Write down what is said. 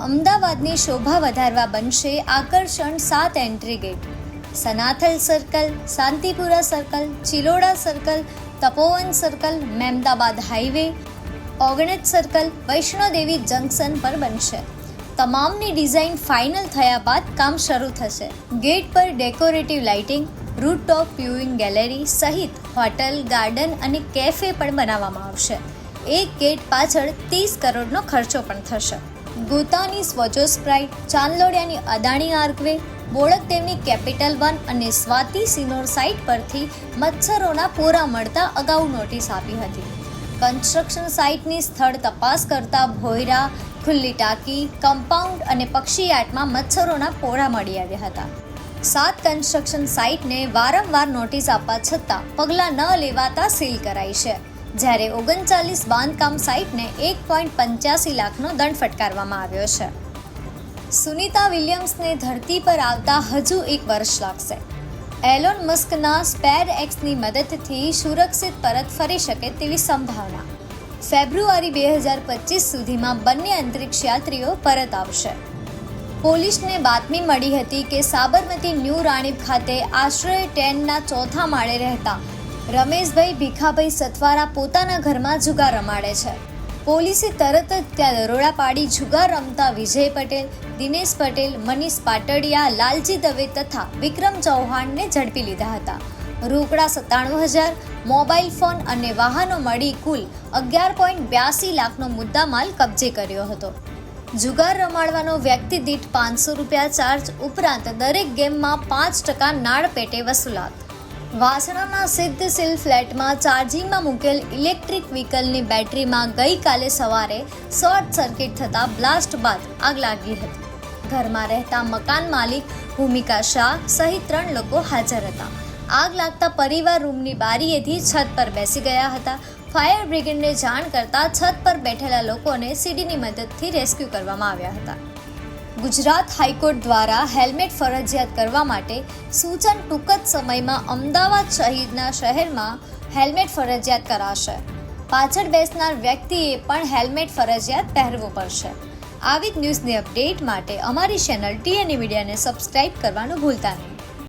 અમદાવાદની શોભા વધારવા બનશે આકર્ષણ સાત entry gate. Sanathal circle, Shantipura circle, Chiloda circle, Tapovan circle, Mehmedabad highway, Ognaj circle, Vaishnodevi junction પર બનશે. તમામની ડિઝાઇન ફાઇનલ થયા બાદ કામ શરૂ થશે. ગેટ પર decorative lighting rooftop viewing gallery સહિત હોટલ, ગાર્ડન અને કેફે પણ બનાવવામાં આવશે. એક ગેટ પાછળ ત્રીસ કરોડનો ખર્ચો પણ થશે. ગોતાની સ્વજો સ્પ્રાઇટ, ચાંદલોડિયાની અદાણી આર્કવે, બોળક તેમની કેપિટલ વન અને સ્વાતિ સિનોર સાઇટ પરથી મચ્છરોના પોરા મળતા અગાઉ નોટિસ આપી હતી. કન્સ્ટ્રક્શન સાઇટની સ્થળ તપાસ કરતા ભોયરા, ખુલ્લી ટાંકી, કમ્પાઉન્ડ અને પક્ષીયાટમાં મચ્છરોના પોરા મળી આવ્યા હતા. સાત કન્સ્ટ્રક્શન સાઇટને વારંવાર નોટિસ આપવા છતાં પગલાં ન લેવાતા સીલ કરાઈ છે. જ્યારે ઓગણચાલીસ બાંધકામ સાઇટને એક પોઈન્ટ પંચ્યાસી લાખનો દંડ ફટકારવામાં આવ્યો છે. સુનિતા વિલિયમ્સને ધરતી પર આવતા હજુ એક વર્ષ લાગશે. એલોન મસ્કના સ્પેર એક્સની મદદથી સુરક્ષિત પરત ફરી શકે તેવી સંભાવના. ફેબ્રુઆરી બે હજાર પચીસ સુધીમાં બંને અંતરિક્ષ યાત્રીઓ પરત આવશે. પોલીસને બાતમી મળી હતી કે સાબરમતી ન્યૂ રાણીપ ખાતે આશ્રય ટેનના ચોથા માળે રહેતા રમેશભાઈ ભીખાભાઈ સથવારા પોતાના ઘરમાં જુગાર રમાડે છે. પોલીસે તરત જ ત્યાં દરોડા પાડી જુગાર રમતા વિજય પટેલ, દિનેશ પટેલ, મનીષ પાટડિયા, લાલજી દવે તથા વિક્રમ ચૌહાણને ઝડપી લીધા હતા. રોકડા સત્તાણું હજાર, મોબાઈલ ફોન અને વાહનો મળી કુલ અગિયાર પોઈન્ટ બ્યાસી લાખનો મુદ્દામાલ કબજે કર્યો હતો. જુગાર રમાડવાનો વ્યક્તિ દીઠ પાંચસો રૂપિયા ચાર્જ ઉપરાંત દરેક ગેમમાં પાંચ ટકા નાળ પેટે વસૂલાત. વાસણાના સિદ્ધ સિલ ફ્લેટમાં ચાર્જિંગમાં મૂકેલ ઇલેક્ટ્રિક વ્હીકલની બેટરીમાં ગઈકાલે સવારે શોર્ટ સર્કિટ થતાં બ્લાસ્ટ બાદ આગ લાગી હતી. ઘરમાં રહેતા મકાન માલિક ભૂમિકા શાહ સહિત ત્રણ લોકો હાજર હતા. આગ લાગતા પરિવાર રૂમની બારીએથી છત પર બેસી ગયા હતા. ફાયર બ્રિગેડને જાણ કરતા છત પર બેઠેલા લોકોને સીડીની મદદથી રેસ્ક્યુ કરવામાં આવ્યા હતા. ગુજરાત હાઈકોર્ટ દ્વારા હેલ્મેટ ફરજિયાત કરવા માટે સૂચન ટૂંક જ સમયમાં અમદાવાદ શહીદના શહેરમાં હેલ્મેટ ફરજિયાત કરાશે. પાછળ બેસનાર વ્યક્તિએ પણ હેલ્મેટ ફરજિયાત પહેરવું પડશે. આવી જ ન્યૂઝની અપડેટ માટે અમારી ચેનલ ટીએનઈ મીડિયાને સબસ્ક્રાઇબ કરવાનું ભૂલતા નહીં.